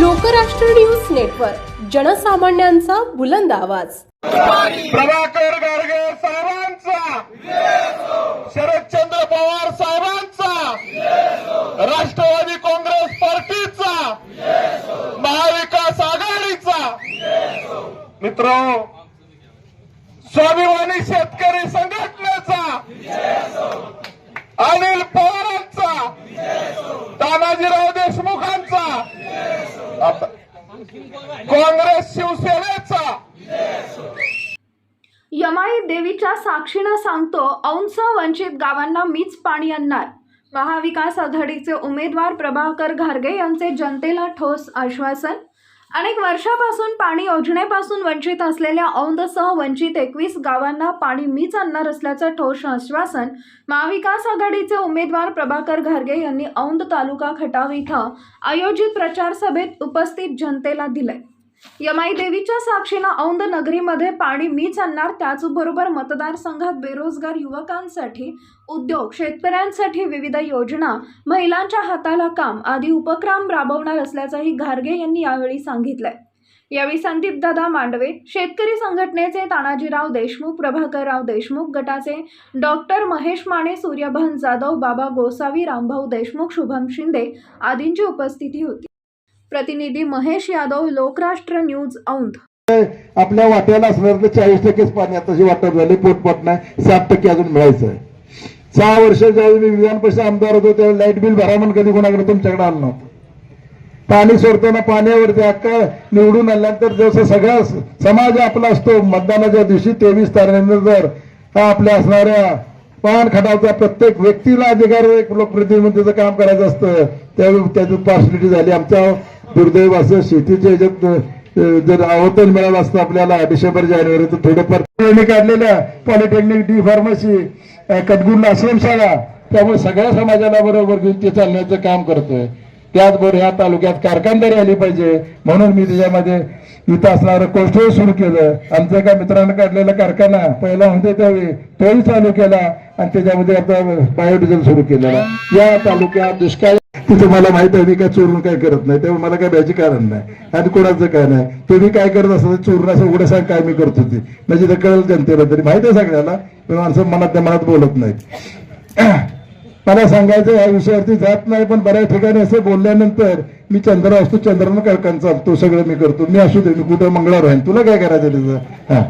Lokrashtra news network जनसामान्यांचा बुलंद आवाज. प्रभाकर गाडगे साहेबांचा. शरदचंद्र पवार साहेबांचा. राष्ट्रवादी काँग्रेस पार्टीचा. महाविकास आघाडीचा. मित्र स्वाभिमानी शेतकरी संघटनेचा. अनिल पवारांचा. तानाजीराव देशमुखांचा. आता. काँग्रेस शिवसेनेचा. यमाई देवीच्या साक्षीनं सांगतो औंस वंचित गावांना मीच पाणी आणणार. महाविकास आघाडीचे उमेदवार प्रभाकर घारगे यांचे जनतेला ठोस आश्वासन अनेक वर्षापासून पाणी योजनेपासून वंचित असलेल्या औंधसह वंचित एकवीस गावांना पाणी मीच आणणार असल्याचं ठोस आश्वासन महाविकास आघाडीचे उमेदवार प्रभाकर घारगे यांनी औंध तालुका खटाव इथं आयोजित प्रचार सभेत उपस्थित जनतेला दिलंय. यमाई देवीच्या साक्षीनं औंध नगरीमध्ये पाणी मीच आणणार त्याचबरोबर मतदारसंघात बेरोजगार युवकांसाठी उद्योग शेतकऱ्यांसाठी विविध योजना महिलांच्या हाताला काम आदी उपक्रम राबवणार असल्याचंही घारगे यांनी यावेळी सांगितलंय. यावेळी संदीपदादा मांडवे शेतकरी संघटनेचे तानाजीराव देशमुख प्रभाकरराव देशमुख गटाचे डॉक्टर महेश माने सूर्यभान जाधव बाबा गोसावी रामभाऊ देशमुख शुभम शिंदे आदींची उपस्थिती होती. प्रतिनिधी महेश यादव लोकराष्ट्र न्यूज औंध. आपल्या वाट्याला असणार तर चाळीस टक्केच पाणी आताची वाटप झाले पोटपोट नाही सात टक्के अजून मिळायचं आहे. सहा वर्ष ज्यावेळी मी विधान परिषद आमदार होतो त्यावेळी लाइट बिल भरा म्हणून कधी कोणाकडे तुमच्याकडे आलं नव्हतं. पाणी सोडताना पाण्यावरती अक्का निवडून आल्यानंतर जसं सगळा समाज आपला असतो मतदानाच्या दिवशी तेवीस तारखेनंतर आपल्या असणाऱ्या पान खटावचा प्रत्येक व्यक्तीला अधिकार एक लोकप्रतिनिधीचं काम करायचं असतं त्यावेळी त्याची पार्सलिटी झाली. आमच्या दुर्दैव असं शेतीच्या ह्याच्यात जर आवर्तन मिळालं असतं आपल्याला डिसेंबर जानेवारी तर थोडंफार काढलेल्या पॉलिटेक्निक डी फार्मसी कटगुंड आश्रमशाळा. त्यामुळे सगळ्या समाजाला बरोबर घेऊन ते चालण्याचं काम करतोय. त्याचबरोबर ह्या तालुक्यात कारखानदारी आली पाहिजे. म्हणून मी त्याच्यामध्ये इथं असणारं कोस्टल सुरू केलं. आमच्या एका मित्रानं काढलेला कारखाना पहिला होते त्यावेळी तोही चालू केला. आणि त्याच्यामध्ये आता बायोडिझेल सुरू केलेला या तालुक्यात दुष्काळ की तुम्हाला माहीत आहे मी काय चोरून काय करत नाही तेव्हा मला काय भ्यायचे कारण नाही. आणि कोणाचं काय नाही. तुम्ही काय करत असता चोरून असं उघड सांग काय मी करतो ते. म्हणजे ते कळेल जनतेला तरी. माहीत आहे सगळ्याला पण माणसं मनात त्या मनात बोलत नाहीत. मला सांगायचं या विषयावरती जात नाही पण बऱ्याच ठिकाणी असं बोलल्यानंतर मी चंद्र असतो चंद्रानं कळकान चालतो सगळं मी करतो. मी असू दे मी कुठं मंगळावर राहीन. तुला काय करायचं त्याचं? हा.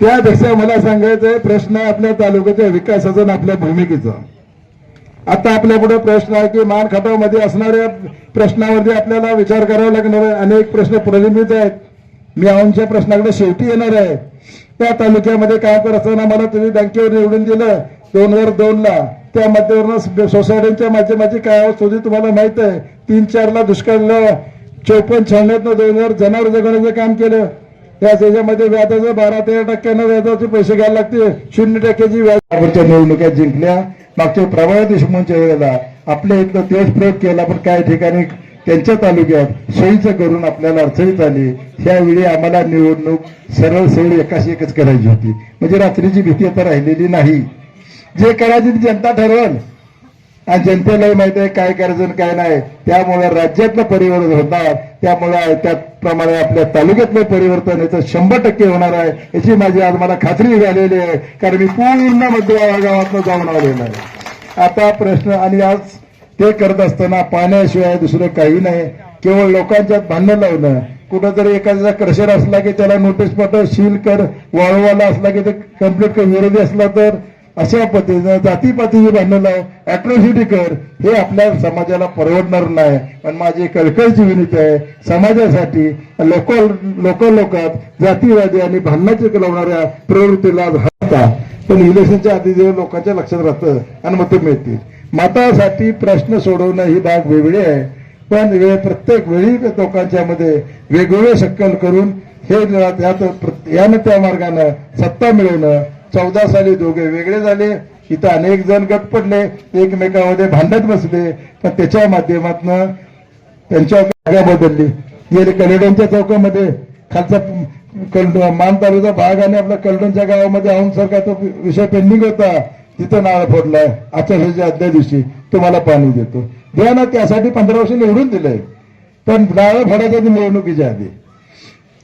त्यापेक्षा मला सांगायचं प्रश्न आपल्या तालुक्याच्या विकासाचा आणि आपल्या भूमिकेचा. आता आपल्यापुढे प्रश्न आहे की मान खटावमध्ये असणाऱ्या प्रश्नावरती आपल्याला विचार करावा लागणार आहे. अनेक प्रश्न प्रलंबित आहेत. मी आमच्या प्रश्नाकडे शेवटी येणार आहे. त्या तालुक्यामध्ये काम करत असताना मला तुम्ही बँकेवर निवडून दिलं. दोन हजार दोनला. त्या माध्यमातून सोसायट्यांच्या माध्यमाची काय अवस्था तुम्हाला माहीत आहे. तीन चारला दुष्काळला चौपन्न छावण्यातनं दोन हजार जनावर जगवण्याचं काम केलं. त्या त्याच्यामध्ये व्याजाचं बारा तेरा टक्क्यानं व्याजाचे पैसे घ्यायला लागते शून्य टक्क्याची व्याजच्या निवडणुका जिंकल्या. मागच्या प्रभाव देशमुखच्या वेळेला आपल्या इथं तेच प्रयोग केला पण काही ठिकाणी त्यांच्या तालुक्यात सोयीचं करून आपल्याला अडचणीत आली. त्यावेळी आम्हाला निवडणूक सरळ सरळ एकाशी एकच करायची होती. म्हणजे रात्रीची भीती आता राहिलेली नाही. जे करायची जनता ठरवल. आणि जनतेलाही माहिती आहे काय करायचं आणि काय नाही. त्यामुळे राज्यातलं परिवर्तन होतात त्यामुळे त्याप्रमाणे आपल्या तालुक्यातलं परिवर्तन याचं शंभर टक्के होणार आहे. याची माझी आज मला खात्री झालेली आहे कारण मी पूर्ण मध्य गावातनं जाऊन आलेलो आहे. आता प्रश्न आणि आज ते करत असताना पाण्याशिवाय दुसरं काही नाही. केवळ लोकांच्यात भांडण लावणं. कुठंतरी एखाद्याचा क्रशर असला की त्याला नोटीस पाठव सील कर. वाळूवाला असला की ते कंप्लीट विरोधी असला तर अशा पद्धतीनं जातीपातीची भांडण लाव अट्रॉसिटी कर हे आपल्या समाजाला परवडणार नाही पण माझी कळकळची विनंती आहे समाजासाठी लोक लोक लोकात जातीवादी आणि भांडणाचे लावणाऱ्या प्रवृत्तीला राहता पण इलेक्शनच्या आधी जेव्हा लोकांच्या लक्षात राहतं आणि मतं मिळतील मतासाठी प्रश्न सोडवणं ही बाब वेगळी आहे पण वेळ प्रत्येक वेळी लोकांच्या मध्ये वेगवेगळे शक्कल करून हे यात यानं त्या मार्गानं सत्ता मिळवणं चौदा साली दोघे वेगळे झाले. इथं अनेक जण गट पडले. एकमेकांमध्ये भांडत बसले. पण त्याच्या माध्यमातून त्यांच्या जागा बदलली. गेले कलडोनच्या चौकामध्ये. खालचा कल मान तालुचा भाग आणि आपल्या कलडोनच्या गावामध्ये औंध सारखा तो विषय पेंडिंग होता. तिथं नाळ फोडलाय. आचारसंहितेच्या आदल्या दिवशी तुम्हाला पाणी देतो. द्या ना त्यासाठी पंधरा वर्ष निवडून दिलंय. पण नाळ फोडायचं निवडणुकीच्या आधी.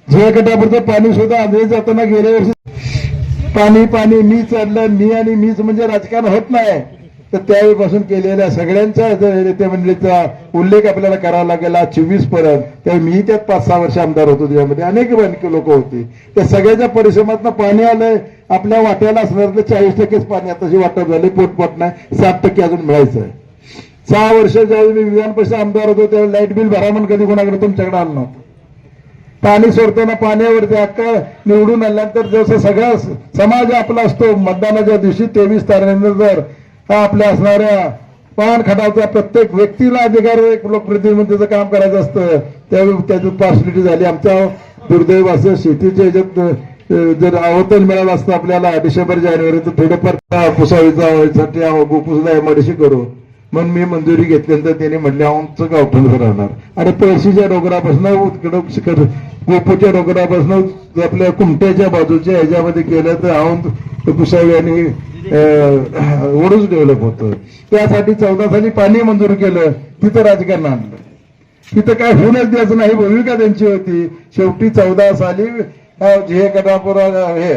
झे गटापुरतं पाणी सुद्धा आधी जाताना गेल्या वर्षी पाणी पाणी मी चढलं मी आणि मीच म्हणजे राजकारण होत नाही. तर त्यावेळीपासून केलेल्या सगळ्यांचा नेते मंडळीचा उल्लेख आपल्याला करावा लागेल आज चोवीसपर्यंत त्यावेळी मी त्यात पाच सहा वर्ष आमदार होतो त्याच्यामध्ये. अनेक लोक होती. त्या सगळ्याच्या परिश्रमातनं पाणी आलंय. आपल्या वाट्याला असणार चाळीस टक्केच पाणी आताशी वाटप झाले पोटपट नाही. सात टक्के अजून मिळायचं आहे सहा वर्ष ज्यावेळी मी विधान परिषद आमदार होतो त्यावेळी लाइट बिल भरा म्हणून कधी कोणाकडे तुमच्याकडे आलं नव्हतं. पाणी सोडताना पाण्यावरती हक्क निवडून आल्यानंतर जसं सगळा समाज आपला असतो मतदानाच्या दिवशी तेवीस तारखेनंतर जर आपल्या असणाऱ्या पान खटावचा प्रत्येक व्यक्तीला अधिकार एक लोकप्रतिनिधीचं काम करायचं असतं त्यावेळी त्याची पार्सलिटी झाली. आमच्या दुर्दैव असं शेतीच्या ह्याच्यात जर आवर्तन मिळालं असतं आपल्याला डिसेंबर जानेवारी तर थोडंफार पुसावीचा साठी गोपुसला मडशी करू मग मी मंजुरी घेतल्यानंतर त्याने म्हटले आमचं गावठण राहणार. आणि पळशीच्या डोंगरापासून इकडं शिखर गोपूच्या डोंगरापासून आपल्या कुमट्याच्या बाजूच्या ह्याच्यामध्ये केलं तर औंध पुसावी आणि ओढूच डेव्हलप होतं. त्यासाठी चौदा साली पाणी मंजूर केलं तिथं राजकारण आणलं. तिथं काय होऊनच द्यायचं नाही भूमिका त्यांची होती? शेवटी चौदा साली जे गटापूर हे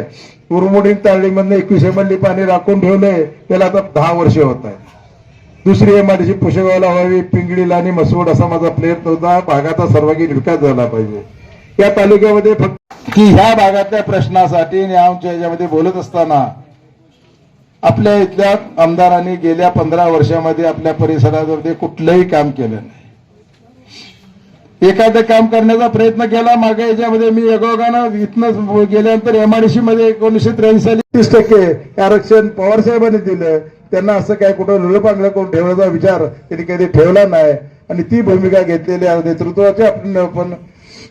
उरमुडी तारळी मधनं एकवीसशे मधली पाणी राखून ठेवलंय त्याला आता दहा वर्ष होत आहे दुसरी एमआयडीसी पुशेगावला व्हावी पिंगडीला आणि मसवड असा माझा प्रयत्न होता भागाचा सर्वांगीण विकास झाला पाहिजे. या तालुक्यामध्ये फक्त की ह्या भागातल्या प्रश्नासाठी आणि आमच्या याच्यामध्ये बोलत असताना आपल्या इथल्या आमदारांनी गेल्या पंधरा वर्षामध्ये आपल्या परिसरामध्ये कुठलंही काम केलं नाही. एखादं काम करण्याचा प्रयत्न केला मागे याच्यामध्ये मी एगोगानं इथनं गेल्यानंतर एमआयडीसी मध्ये एकोणीसशे त्र्याऐंशी साली तीस टक्के आरक्षण पवार साहेबांनी दिलं. त्यांना असं काय कुठं लुलपांगलं करून ठेवण्याचा विचार त्यांनी कधी ठेवला नाही. आणि ती भूमिका घेतलेली आहे नेतृत्वाची आपण आपण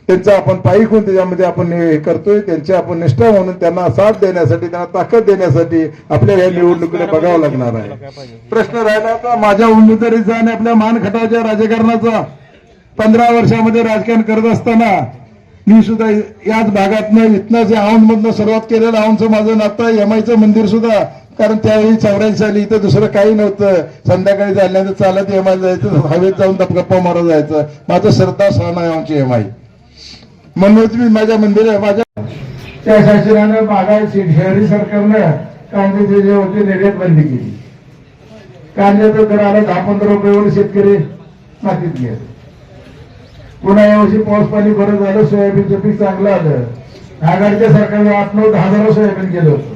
त्यांचा आपण पायी घेऊन त्याच्यामध्ये आपण हे करतोय. त्यांची आपण निष्ठा म्हणून त्यांना साथ देण्यासाठी त्यांना ताकद देण्यासाठी आपल्याला या निवडणुकीला बघावं लागणार आहे. प्रश्न राहिला होता माझ्या उमेदवारीचा आणि आपल्या मानखटाच्या राजकारणाचा. पंधरा वर्षामध्ये राजकारण करत असताना मी सुद्धा याच भागातनं इथनं जे औंध सुरुवात केलेलं औंधचं माझं नातं यमाईचं मंदिर सुद्धा कारण त्यावेळी चौऱ्याऐंशी साली इथं दुसरं काही नव्हतं. संध्याकाळी झाल्यानंतर चालत एमआय जायचं हवेत जाऊन गप्पा मारत जायचं. माझं श्रद्धा सण आहे आमची एमआय म्हणूनच मी माझ्या मंदिर माझ्या त्या शासनानं बागायची शहरी सरकारनं कांद्याचे जे होते निर्यात बंदी केली. कांद्याचं दर आला दहा पंधरा रुपयावर शेतकरी मातीत गेले. पुन्हा यावर्षी पाऊस पाणी बरं झालं सोयाबीनचं पीक चांगलं आलं. आघाडीच्या सरकारने आठ नऊ दहा हजार सोयाबीन केलं होतं.